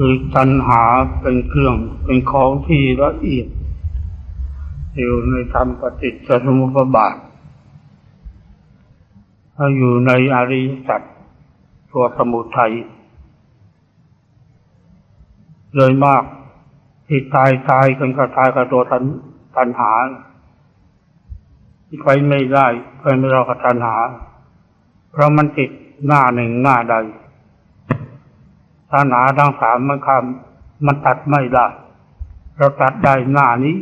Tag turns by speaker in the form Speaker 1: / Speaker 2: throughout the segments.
Speaker 1: คือตัณหาเป็นเครื่องเป็นของที่ละเอียดอยู่ในธรรมปฏิจจสมุปบาทถ้าอยู่ในอริยสัจตัวสมุทัยเลยมากที่ตายตายกันก็ตายกับตัวตันตัณหาที่ไปไม่ได้ไปไม่รอกับตัณหา เพราะมันติดหน้าหนึ่งหน้าใด ตัณหาทั้งสามมันคำมันตัดไม่ได้ เราตัดได้หน้านี้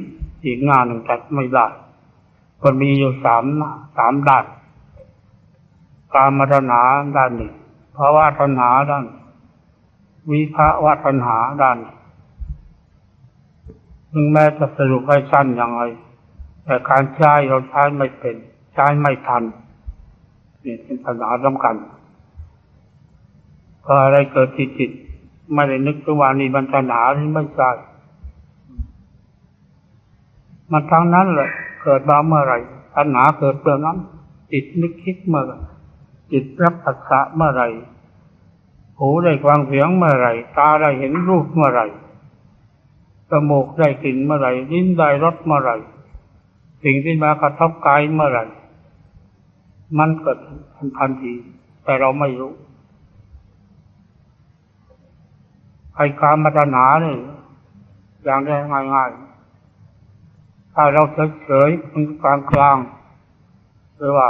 Speaker 1: อีกหน้าหนึ่งตัดไม่ได้ก็มีอยู่สามหน้าสามด้านการมตัณหาด้านหนึ่งภาวะตัณหาด้าน วิภาวะตัณหาด้านถึงแม้จะสรุปให้สั้นย่างไรแต่การใช้เราใช้ไม่เป็น ใช้ไม่ทันนี่เป็นปัญหาสำคัญ พออะไรเกิดที่จิตไม่ได้นึกถึงว่านี่มันตัณหาหรือไม่ใช่มันทั้งนั้นแหละ เกิดมาเมื่อไหร่ตัณหาเกิดเมื่อนั้น จิตนึกคิดเมื่อจิตรับปัสสะเมื่อไหร่หูได้ฟังเสียงเมื่อไหร่ ตาได้เห็นรูปเมื่อไหร่จมูกได้กลิ่นเมื่อไหร่ลิ้นได้รสเมื่อไหร่ สิ่งที่มากระทบกายเมื่อไหร่ มันเกิดทันที แต่เราไม่รู้ ไอ้การมาตนาเนี่ยอย่างได้ง่ายๆ ถ้าเราเฉยๆเป็นกลางกลางหรือว่า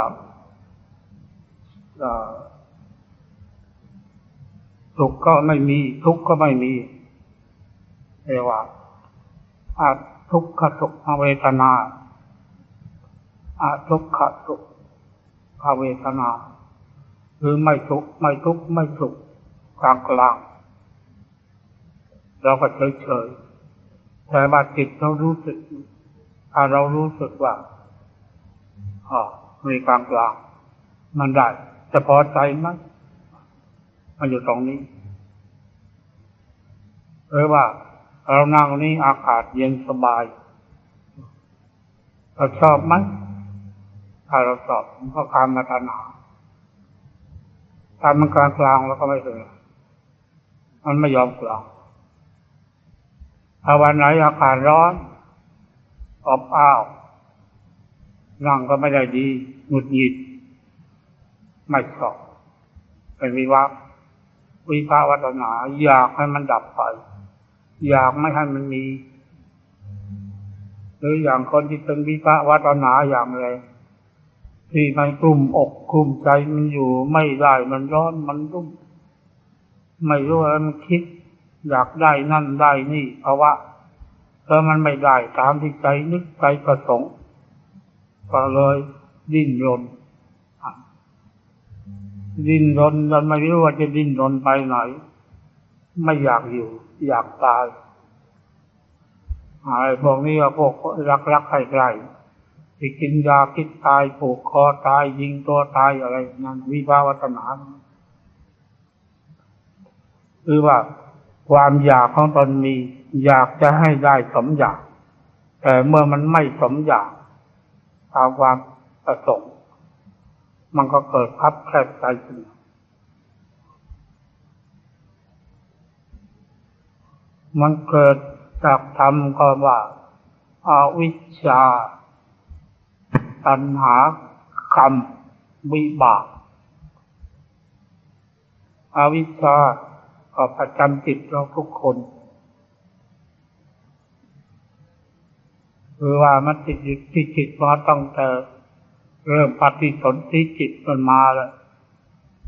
Speaker 1: สุขก็ไม่มี ทุกข์ก็ไม่มีเรียกว่าอาทุกขสุขเวทนาอาทุกขสุขเวทนา หรือไม่ทุกข์ไม่ทุกข์ไม่สุขกลางกลาง เราก็เฉยเฉยแต่ว่าจิตเรารู้สึก ถ้าเรารู้สึกว่าอ๋อมีกลางกลางมันได้จะพอใจไหมมันอยู่ตรงนี้หรือว่าเรานั่งนี้อากาศเย็นสบายเราชอบไหมถ้าเราชอบมันก็การมาทนาถ้ามันกลางกลางแล้วก็ไม่ถึงมันไม่ยอมกลาง ถ้าวันไหนอากาศร้อนอบอ้าวนั่งก็ไม่ได้ดีหงุดหงิด ไม่ชอบเป็นวิวักวิภาวัตนาอยากให้มันดับไป อยากไม่ให้มันมี หรืออย่างคนที่เป็นวิภาวัตนาอย่างไรที่มันกลุ่มอกกลุ่มใจมันอยู่ไม่ได้มันร้อนมันรุ่มไม่รู้อะไรมันคิด อยากได้นั่นได้นี่เพราะว่าถ้ามันไม่ได้ตามที่ใจนึกใจประสงค์ก็เลยดิ้นรนดิ้นรนจนไม่รู้ว่าจะดิ้นรนไปไหน ไม่อยากอยู่ อยากตายอะไรพวกนี้ว่าพวกรักรักใครใครที่กินยาคิดตายผูกคอตายยิงตัวตายอะไรนั่นวิภาวัตนาคือว่า ความอยากของตนมี อยากจะให้ได้สมอยาก แต่เมื่อมันไม่สมอยากตามความประสงค์มันก็เกิดพับแคบใจขึ้นมันเกิดจากธรรมก็ว่าอาวิชชา ตัณหากรรมวิบากอาวิชชา ก็ประจำจิตเราทุกคน คือว่ามันติดที่จิตมาตั้งแต่เริ่มปฏิสนธิจิตมันมาแล้ว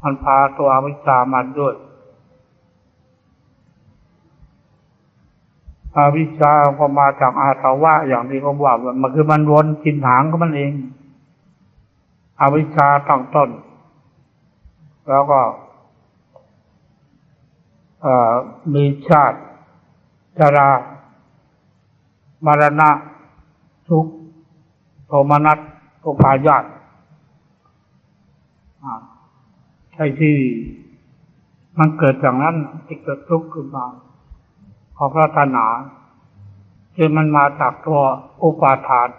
Speaker 1: มันพาตัวอวิชามาด้วยอวิชาก็มาจากอาสวะอย่างที่เขาว่ามันคือมันวนกินหางก็มันเอง อวิชาตั้งต้น แล้วก็ มีชาติชรา มรณะ ทุกโทมนัสอุปายาตใช่ที่มันเกิดจากนั้นที่เกิดทุกข์ขึ้นมาเพราะพระตัณหาที่มันมาจากตัวอุปาทาน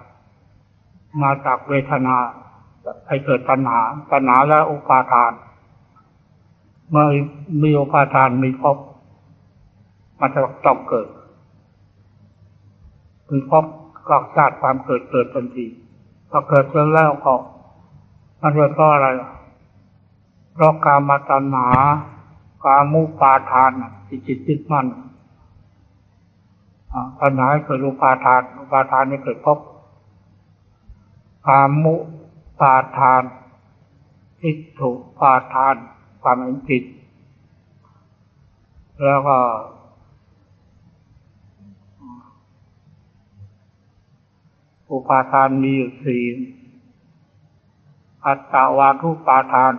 Speaker 1: มาจากเวทนาให้เกิดตัณหาตัณหาและอุปาทาน เมื่อมีโอุปาทานมีภพมันจะต้องเกิดคือพบกอกชาติความเกิดเกิดทันทีพอเกิดขึ้นแล้วก็มันเกิดเพราะอะไรเพราะกามาตัณหากามุปาทานน่ะที่จิตติดมันอ่าตัณหาเกิดอุปาทานอุปาทานให้เกิดภพกามุปาทานทิฏฐุปาทาน ความเห็นผิดแล้วก็ อุปาทานมีอยู่สี่อัตตาวาทุปาทาน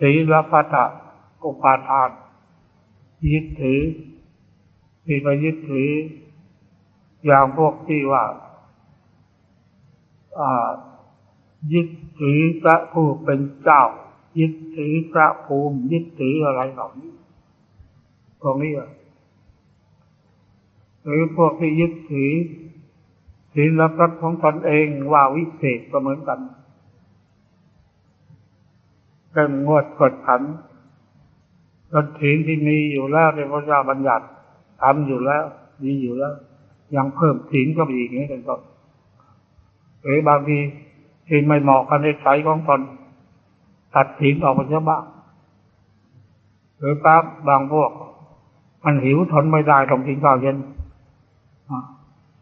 Speaker 1: ศีลพัตตอุปาทาน ยึดถือที่ไปยึดถือ อย่างพวกที่ว่าอ่ายึดถือพระผู้เป็นเจ้า ยึดถือพระภูมิยึดถืออะไรเหล่านี้พวกนี้อะหรือพวกที่ยึดถือศีลพรตของตนเองว่าวิเศษก็เหมือนกันเป็นงวดกดขันกฎศีลที่มีอยู่แล้วในพระเจ้าบัญญัติทำอยู่แล้ว มีอยู่แล้ว ยังเพิ่มศีลก็มีอีกนี้เป็นต้นหรือบางทีที่ไม่เหมาะกันในสายของตน ตัดศีลออกไปเสียบ้างหรือปั๊บบางพวก มันหิวทนไม่ได้ต้องกินข้าวเย็นอ่า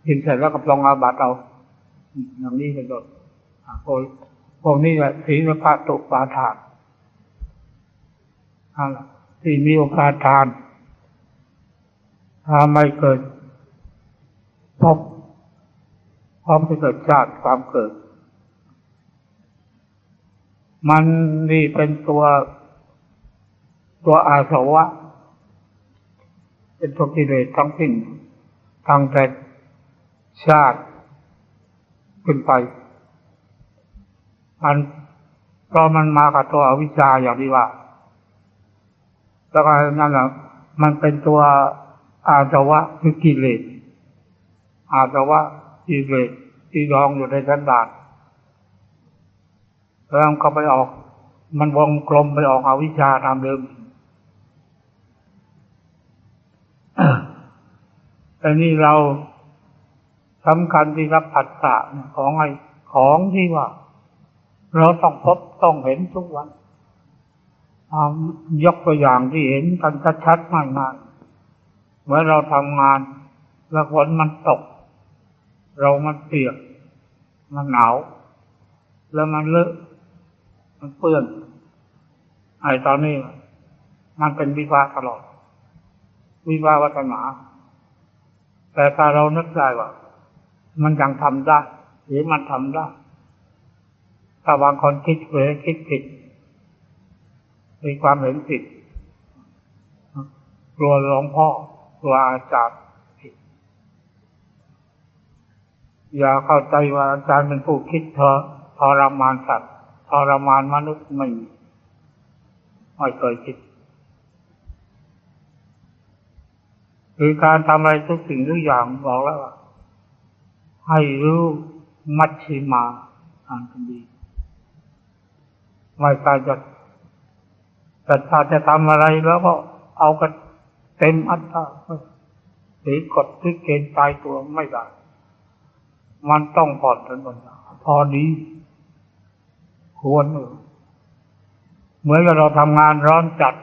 Speaker 1: กินเสร็จแล้วก็ลองอาบัตเอาอย่างนี้เป็นต้นพวกนี้แหละศีลพระตุปาทานที่มีโอกาสทานถ้าไม่เกิดพบพร้อมจะเกิดชาติความเกิด มันนี่เป็นตัวตัวอาสวะ เป็นตัวกิเลสทั้งสิ้นตั้งแต่ชาติขึ้นไปมันเพราะมันมากับตัวอวิชชาอย่างที่ว่าแล้วก็นั่นแหละมันเป็นตัวอาสวะคือกิเลสอาสวะกิเลสที่รองอยู่ในสันดาน แล้วมันก็ไปออก มันวงกลมไปออกอาวิชชาตามเดิมแต่นี่เราสำคัญที่รับผัสสะของไอของที่ว่า เราต้องพบต้องเห็นทุกวันยกตัวอย่างที่เห็นกันชัดๆง่ายๆเมื่อเราทำงาน แล้วฝนมันตก เรามันเปียก มันหนาว แล้วมันเลอะ มันเปื้อนไอ้ตอนนี้ มันเป็นวิวาตลอด วิวาวัฒนา แต่ถ้าเรานึกได้ว่า มันยังทำได้ หรือมันทำได้ถ้าบางคนคิดเผลอคิดผิดมีความเห็นผิดกลัวหลวงพ่อกลัวอาจารย์ผิดอย่าเข้าใจว่าอาจารย์เป็นผู้คิดเธอทรมานสัตว์ ทรมานมนุษย์ไม่ไม่เคยคิดคือการทำอะไรทุกสิ่งทุกอย่างบอกแล้วว่าให้รู้มัชชิมาอ่านกันดีไม่ใช่จะแต่ถ้าจะทำอะไรแล้วก็เอากันเต็มอัตราหรือกดที่เกณฑ์ตายตัวไม่ได้ มันต้องผ่อนกันหมดพอดี ควรเหมือนกับเราทำงานร้อนจัด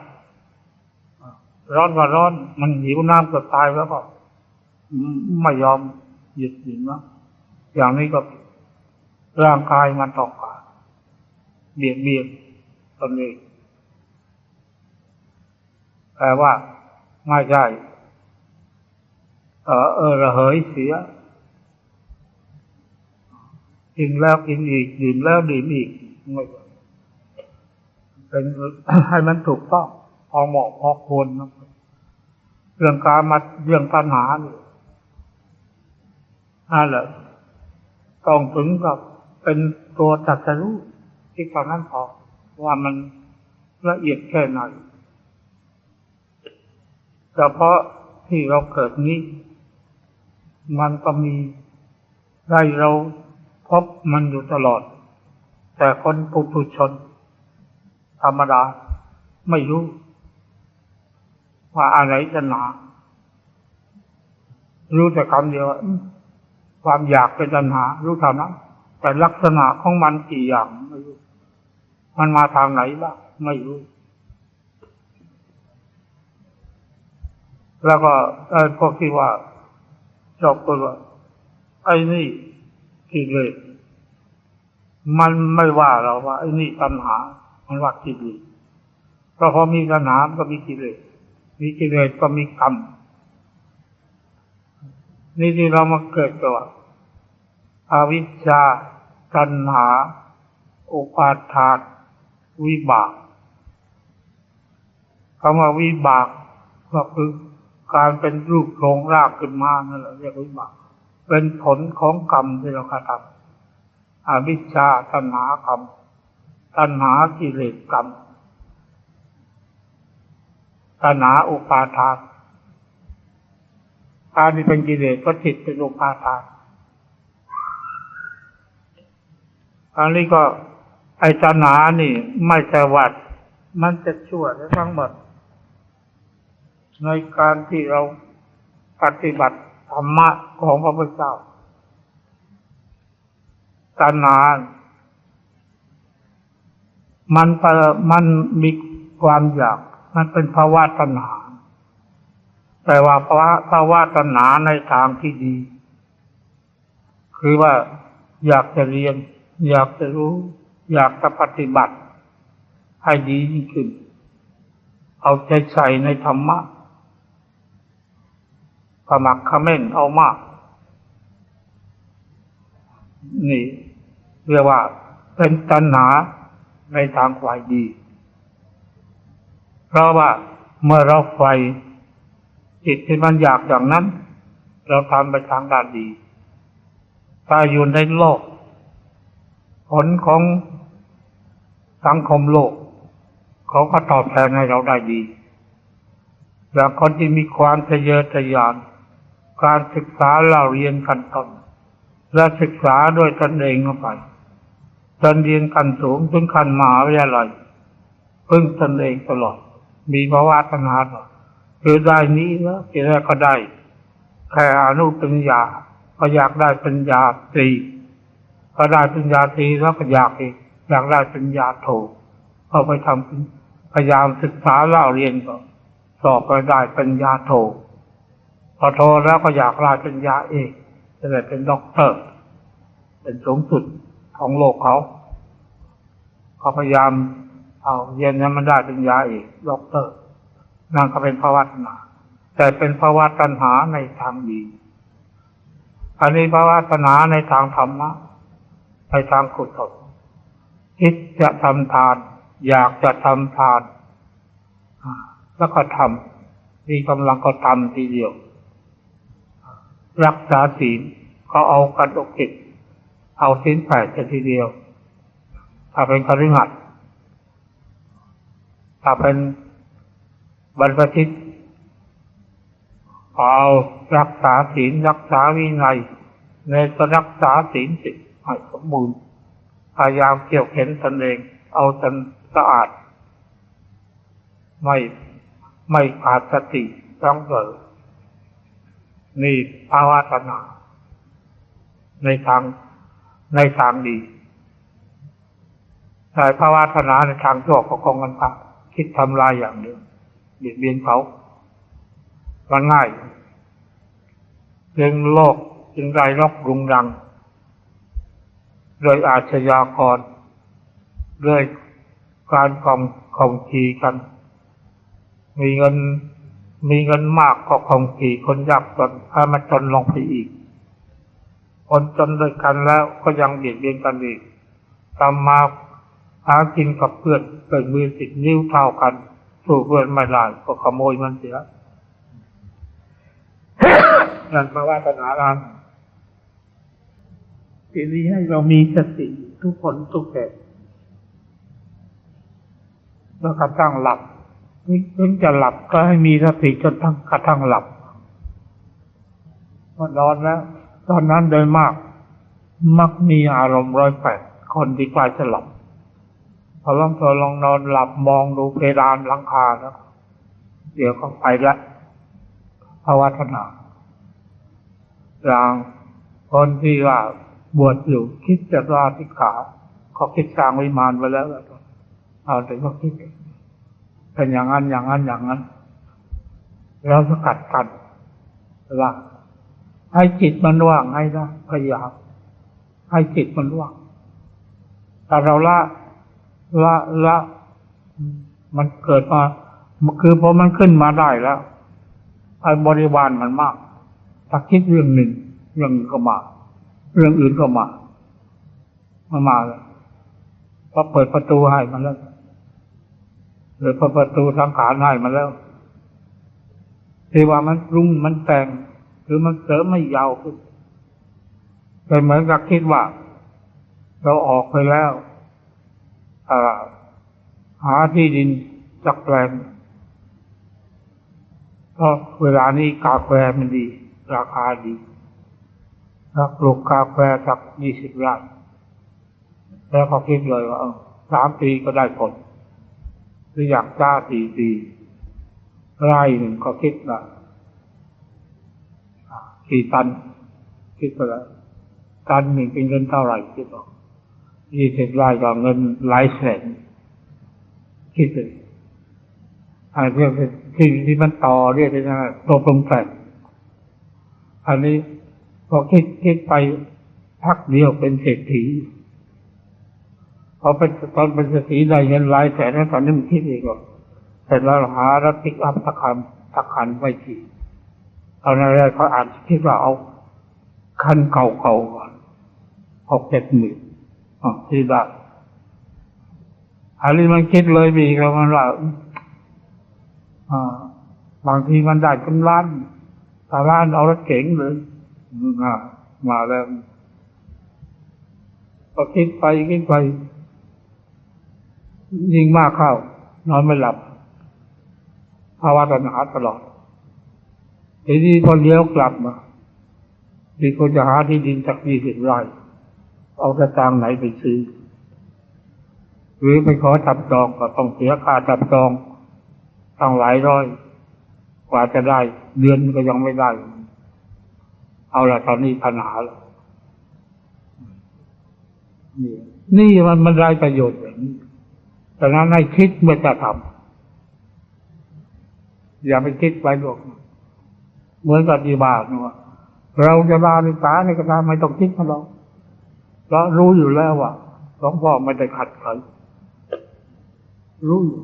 Speaker 1: ร้อนก็ร้อน มันหิวน้ำเกือบตายแล้วก็ไม่ยอมหยุดหยุดนะอย่างนี้ก็ร่างกายมันตองกาเบียดเบียนตนเองแต่ว่าไม่ใช่เออเออระเหยเสียกินแล้วกินอีกดื่มแล้วดื่มอีก เป็นให้มันถูกต้องพอเหมาะพอควรนเรื่องการมาเรื่องปัญหาเนี่ยนั่นแหละต้องถึงกับเป็นตัวตัดสรู้ที่ตอนนั้นพอว่ามันละเอียดแค่ไหนเฉพาะที่เราเกิดนี้ มันก็มีได้เราพบมันอยู่ตลอด แต่คนปุถุชน ธรรมดา ไม่รู้ ว่าอะไรตัณหารู้แต่คำเดียวว่าความอยากเป็นตัณหา รู้เท่านั้นแต่ลักษณะของมันกี่อย่างไม่รู้ มันมาทางไหนบ้างไม่รู้ แล้วก็ไอ้พวกที่ว่าชอบพูดว่าไอ้นี่กิเลส มันไม่ว่าเราว่าไอ้นี่ตัณหา มันว่ากิเลสเพราะพอมีตัณหาก็มีกิเลสมีกิเลสก็มีกรรมนี่ที่เรามาเกิดตัวอาวิชชาตัณหา อุปาทานวิบากคำว่าวิบากก็คือการเป็นรูปโครงรากขึ้นมานั่นแหละเรียกวิบาก เป็นผลของกรรมที่เรากระทำ อวิชชาตัณหากรรมตัณหากิเลสกรรมตัณหาอุปาทานการที่เป็นกิเลสก็จิตเป็นอุปาทานอันนี้ก็ไอ้ตัณหานี่ไม่ใช่วัดมันจะชั่วได้ทั้งหมด ในการที่เราปฏิบัติธรรมะของพระพุทธเจ้า ตัณหา มันมันมีความอยาก มันเป็นภาวะตัณหา แต่ว่าภาวะภาวะตัณหาในทางที่ดี คือว่าอยากจะเรียน อยากจะรู้ อยากจะปฏิบัติ ให้ดียิ่งขึ้น เอาใจใส่ในธรรมะขมักเขม้นเอามาก นี่เรียกว่าเป็นตัณหาในทางฝ่ายดี เพราะว่าเมื่อเราไฟจิตที่มันอยากอย่างนั้น เราทำไปทางด้านดีถ้าอยู่ในโลก ผลของสังคมโลก เขาก็ตอบแทนให้เราได้ดีอย่างคนที่มีความทะเยอทะยาน การศึกษาเราเรียนกันตน และศึกษาด้วยตนเองเข้าไปจนเรียนกันสูงถึงขั้นมหาวิทยาลัยพึ่งตนเองตลอด มีภาวะตัณหาตลอดคือได้นี้แล้วทีแรกก็ได้แค่อนุปัญญาก็อยากได้ปัญญาตรีก็ได้ปัญญาตรีแล้วก็อยากอีกอยากได้ปัญญาโทก็ไปทำพยายามศึกษาเล่าเรียนก็สอบก็ได้ปัญญาโทพอโทแล้วก็อยากได้ปัญญาเอก จะได้เป็นด็อกเตอร์ เป็นสูงสุดของโลกเขา เขาพยายามเอาเรียนให้มันได้ปัญญาเอกด็อกเตอร์นั่นก็เป็นภาวะตัณหาแต่เป็นภาวะตัณหาในทางดี อันนี้ภาวะตัณหาในทางธรรมะในทางกุศลคิดจะทำทาน อยากจะทำทานแล้วก็ทำมีกำลังก็ทำทีเดียว รักษาศีลก็เอากันอกจิตเอาศีลแปดทีเดียว ถ้าเป็นคฤหัสถ์ถ้าเป็นบรรพชิตเอารักษาศีลรักษาวินัยในก็รักษาศีลสิให้สมบูรณ์พยายามเกี่ยวเข็นตนเอง เอาตนสะอาด ไม่ไม่ขาดสติต้องเกิด นี่ภาวะตัณหาในทางในทางดีแต่ภาวะตัณหาในทางชั่วก็คงกันข้ามคิดทำลายอย่างเดียวเบียดเบียนเขามันง่ายจึงโลกจึงไรรอกรุงรัง โดยอาชญากรด้วยการกองข่มขีกัน มีเงิน มีเงินมากก็ข่มขีคนยากจนให้มันจนลงไปอีก คนจนด้วยกันแล้วก็ยังเบียดเบียนกันอีกทำมาหากินกับเพื่อนเกิดมือติดนิ้วเท่ากันสู้เพื่อนไม่ได้ก็ขโมยมันเสียนั่นมาว่าปัญหาเราทีนี้ให้เรามีสติทุกคนทุกแก่แล้วกระทั่งหลับ ถึงจะหลับก็ให้มีสติจนทั้งกระทั่งหลับพอนอนแล้วตอนนั้นโดยมาก มักมีอารมณ์ร้อยแปดคนที่กล้จะหลับพอลองเธอลองนอนหลับมองดูเพดานหลังคาแล้วเดี๋ยวก็ไปละภาวนาอย่างคนที่ว่าบวชอยู่คิดจะลาสิกขาเขาคิดสร้างวิมานไว้แล้วเอาแต่ก็คิด เป็นอย่างนั้นอย่างนั้นอย่างนั้น แล้วสกัดกันละให้จิตมันว่างให้นะพยายามให้จิตมันว่างแต่เราละละละมันเกิดมาคือพอมันขึ้นมาได้แล้วไอ้บริวารมันมากถ้าคิดเรื่องหนึ่งเรื่องก็มา เรื่องอื่นก็มา มามาเลยพอเปิดประตูให้มันแล้ว หรือพอประตูสังขารให้มันแล้วที่ว่ามันรุงมันแต่ง หรือมันเสริมไม่ยาวขึ้นเป็นเหมือนกับคิดว่า เราออกไปแล้วหาที่ดินจักแปลงเพราะเวลานี้กาแฟมันดี ราคาดีถ้าปลูกกาแฟสักยี่สิบไร่แล้วเขาคิดเลยว่าสามปีก็ได้ผล หรืออยากจ้าสี่ปีไร่หนึ่งก็คิดละกี่ตัน คิดไปล้วตันหนึ่งเป็นเงินเท่าไหร่คิดออกยี่สิบไร่ก็เงินหลายแสนคิดเลยอันนี้ที่ที่มันต่อเรียกได้ว่าตัวปรุงแต่งอันนี้พอคิดคิดไปพักเดียวเป็นเศรษฐี พอเป็นตอนเป็นเศรษฐีได้เงินหลายแสนแล้วตอนนี้มันคิดอีกว่าเสร็จแล้วหารถปิกอัพตะคันตะคันไว้ทีเอาในแรกเขาอ่านคิดว่าเอาคันเก่าๆก่อนหกเจ็ดหมื่นอ๋อที่ได้อันนี้มันคิดเลยมีแล้วมันว่าบางทีมันได้เป็นล้านถ้าล้านเอารถเก๋งเลยมาแล้วก็คิดไปคิดไป ยิ่งมากเข้านอนไม่หลับภาวะตัณหาตลอดทีนี้พอเลี้ยวกลับมาดีคนจะหาที่ดินสักยี่สิบไร่เอากระตังไหนไปซื้อ หรือไปขอจับจองก็ต้องเสียค่าจับจองตั้งหลายร้อย กว่าจะได้ เดือนก็ยังไม่ได้ เอาละตอนนี้ปัญหาแล้วนี่นี่มันมันได้ประโยชน์อย่างนี้ แต่นั้นให้คิดเมื่อจะทำอย่าไปคิดไปหรอกเหมือนกับดีบาทนะเราจะลาในตาในกระทาไม่ต้องคิดมาหรอกเรารู้อยู่แล้วว่าหลวงพ่อไม่ได้ขัดใครรู้อยู่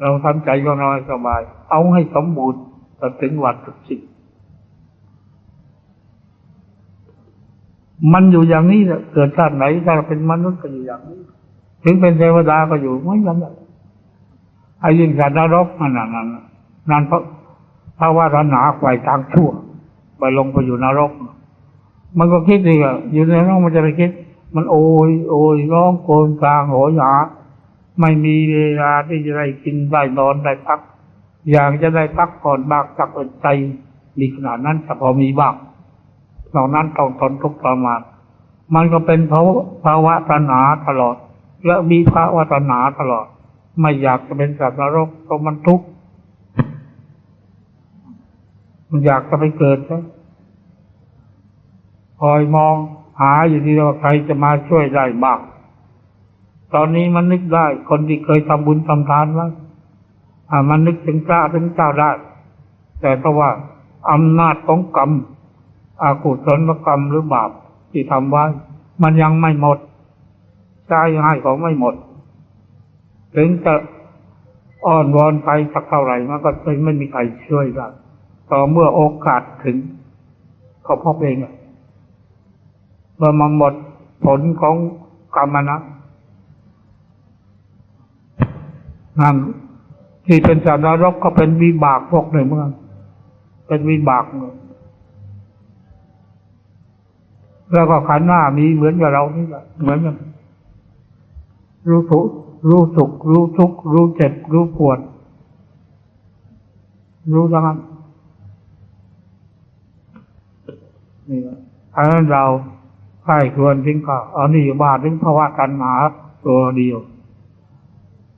Speaker 1: เราทำใจก็นอนสบาย เอาให้สมบูรณ์จนถึงวันสุดสิ้นมันอยู่อย่างนี้เกิดชาติไหนถ้าเป็นมนุษย์ก็อยู่อย่างนี้ ถึงเป็นเทวดาก็อยู่เหมือนกันแหละไอ้ยิ่งสัตว์นรกมันนั่นนั่นนั่นเพราะเพราะว่าเราหนาไกวทางชั่ว ไปลงไปอยู่นรก มันก็คิดดีอะอยู่ในนรกมันจะไปคิด มันโอยโอยร้องโกนกลางโหยหา ไม่มีเวลาที่จะได้กินได้นอนได้พัก อยากจะได้พักผ่อนบากสักใจมีขนาดนั้นแต่พอมีบ้างนอกนั้นต้องทนทุกข์ประมาณมันก็เป็นภาวะภาวะตัณหาตลอด และมีภาวะตัณาตลอด ไม่อยากจะเป็นสัตว์นรกเพราะมันทุกข์มันอยากจะไปเกิดใช่คอยมองหาอยู่ที่ว่าใครจะมาช่วยได้บ้าง ตอนนี้มันนึกได้ คนที่เคยทำบุญทำทานไว้อ่ามันนึกถึงพระถึงเจ้าได้ แต่เพราะว่าอำนาจของกรรมอากุศลกรรมหรือบาปที่ทำไว้ มันยังไม่หมด ใจให้ของไม่หมด ถึงจะอ้อนวอนไปสักเท่าไหร่มันก็ไม่มีใครช่วยได้ต่อเมื่อโอกาสถึง เขาพบเองเมื่อมันหมดผลของกรรมนะนั่นที่เป็นสัตว์นรกก็เป็นวิบากพวกหนึ่งเมื่อเป็นวิบากเมือแล้วก็ขันหน้ามีเหมือนกับเรานี่แหละเหมือนกัน รู้ทุกรู้สุข รู้ทุกข์รู้เจ็บ รู้ปวด รู้ทั้งนั้นนี่อันนั้นเราใครควรทิ้งก็เอานี่บาทถึงภาวะกันหาตัวเดียว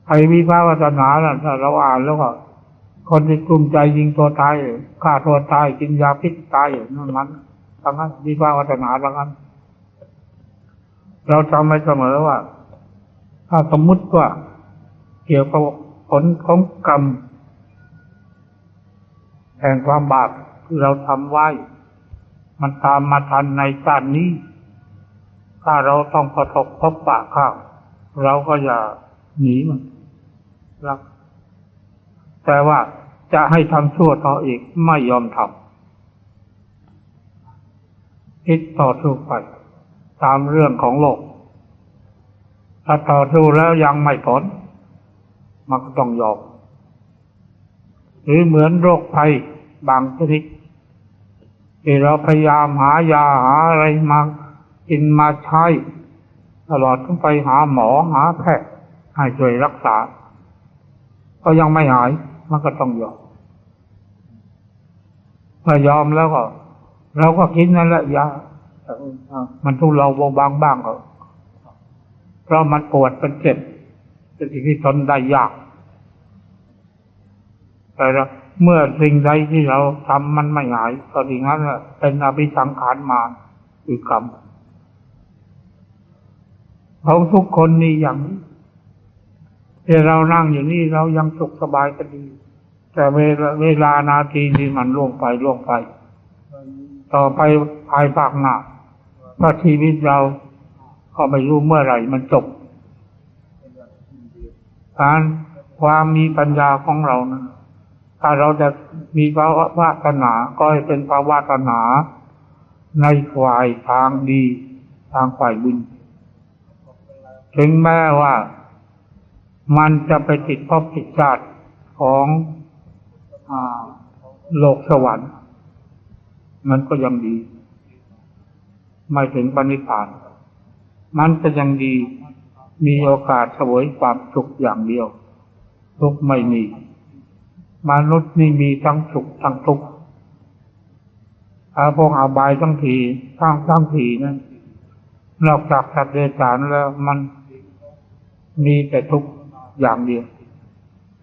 Speaker 1: ไอ้วิภาวาสนาน่ะถ้าเราอ่านแล้วก็คนที่กลุ้มใจยิงตัวตายฆ่าตัวตายกินยาพิษตายนั่นมันทั้งนั้นวิภาควัฒนาทั้งนั้น เราจำไว้เสมอว่า ถ้าสมมุติว่าเกี่ยวกับผลของกรรมแห่งความบาปที่เราทำไว้ มันตามมาทันในชาตินี้ ถ้าเราต้องประสบพบปะข้าวเราก็อย่าหนีมันรักแต่ว่าจะให้ทำชั่วต่ออีกไม่ยอมทำคิดต่อสู้ไป ตามเรื่องของโลก ถ้าต่อสู้แล้วยังไม่ผลมันก็ต้องยอมหรือเหมือนโรคภัยบางชนิดที่เราพยายามหายาหาอะไรมากินมาใช้ตลอดต้องไปหาหมอหาแพทย์ให้ช่วยรักษา ก็ยังไม่หาย มันก็ต้องยอมเมื่อยอมแล้วก็ เราก็กินนั่นแหละยามันทุเราเบาบางบ้างก็ เพราะมันปวดเป็นเจ็บเป็นสิ่งที่ทนได้ยากแต่เมื่อสิ่งใดที่เราทำมันไม่หายก็สิ่งนั้นเป็นอภิสังขารมาคือกรรมเขาทุกคนนี่อย่างนี้ที่เรานั่งอยู่นี่เรายังสุขสบายก็ดี แต่เวลาเวลานาทีที่มันล่วงไปล่วงไป ต่อไปภายภาคหน้าถ้าชีวิตเรา ก็ไม่รู้เมื่อไหร่มันจบการความมีปัญญาของเรานะถ้าเราจะมีภาวะวาสนาก็ให้เป็นภาวะตนา ในฝ่ายทางดี ทางฝ่ายบุญถึงแม้ว่า มันจะไปติดภพติดชาติของอโลกสวรรค์ มันก็ยังดี ไม่ถึงปณิพาน มันก็ยังดี มีโอกาสเสวยความสุขอย่างเดียว ทุกไม่มี มนุษย์นี่มีทั้งสุขทั้งทุกข์อาพวกอาบายทั้งทีทั้งทั้งทีนั้นนอกจากสัตว์เดรัจฉานแล้วมันมีแต่ทุกข์อย่างเดียว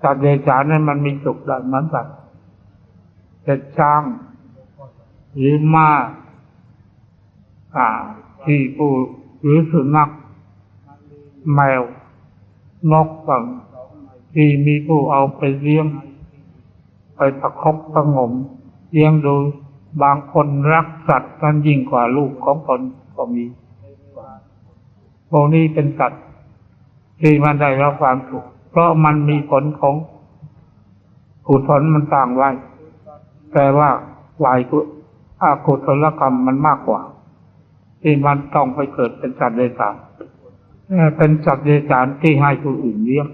Speaker 1: สัตว์เดรัจฉานนั้นมันมีสุขได้เหมือนกันแต่ช้างหรือม้าอ่าที่ผู้ หรือสุนัข แมวนกบังที่มีผู้เอาไปเลี้ยง ไปประคบประงมเลี้ยงดูบางคนรักสัตว์กันยิ่งกว่าลูกของตนก็มีพวกนี้เป็นสัตว์ที่มันได้รับความสุขเพราะมันมีผลของกุศลมันต่างไว้ แต่ว่าฝ่ายกุอากุศลกรรมมันมากกว่า ที่มันต้องไปเกิดเป็นสัตว์เดรัจฉานเอ่อเป็นสัตว์เดรัจฉานที่ให้ผู้อื่นเลี้ยง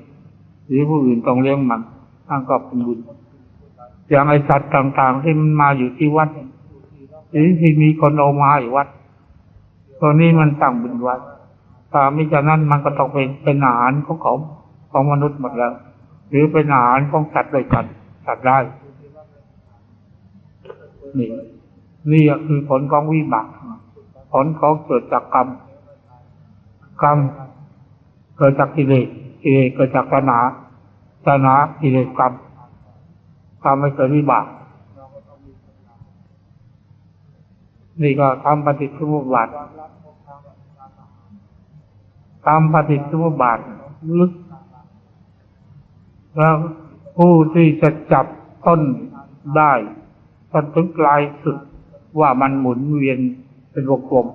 Speaker 1: หรือผู้อื่นต้องเลี้ยงมันนั่นก็เป็นบุญอย่างไอสัตว์ต่างๆ ที่มันมาอยู่ที่วัดหรือที่มีคนเอามาอยู่วัดตัวนี้มันตั้งบุญวัดถ้ามิฉะนั้นมันก็ต้องเป็นเป็นอาหารของเขาของมนุษย์หมดแล้ว หรือเป็นอาหารของสัตว์ด้วยกันสัตว์ได้นี่นี่คือผลของวิบาก ผลของเกิดจากกรรม กรรมเกิดจากกิเลสกิเลสเกิดจากตัณหาตัณหากิเลสกรรมทำให้เกิดวิบากนี่ก็ทำปฏิสมุปบาททำปฏิสมุปบาทลึกแล้วผู้ที่จะจับต้นได้จนถึงปลายสุดว่ามันหมุนเวียน เป็นวงกลม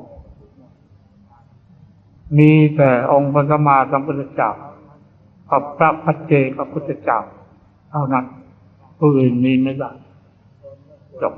Speaker 1: มีแต่องค์พระสัมมาสัมพุทธเจ้ากับพระพัจเจพระพุทธเจ้าเท่านั้นผู้อื่นมีไม่ได้จบ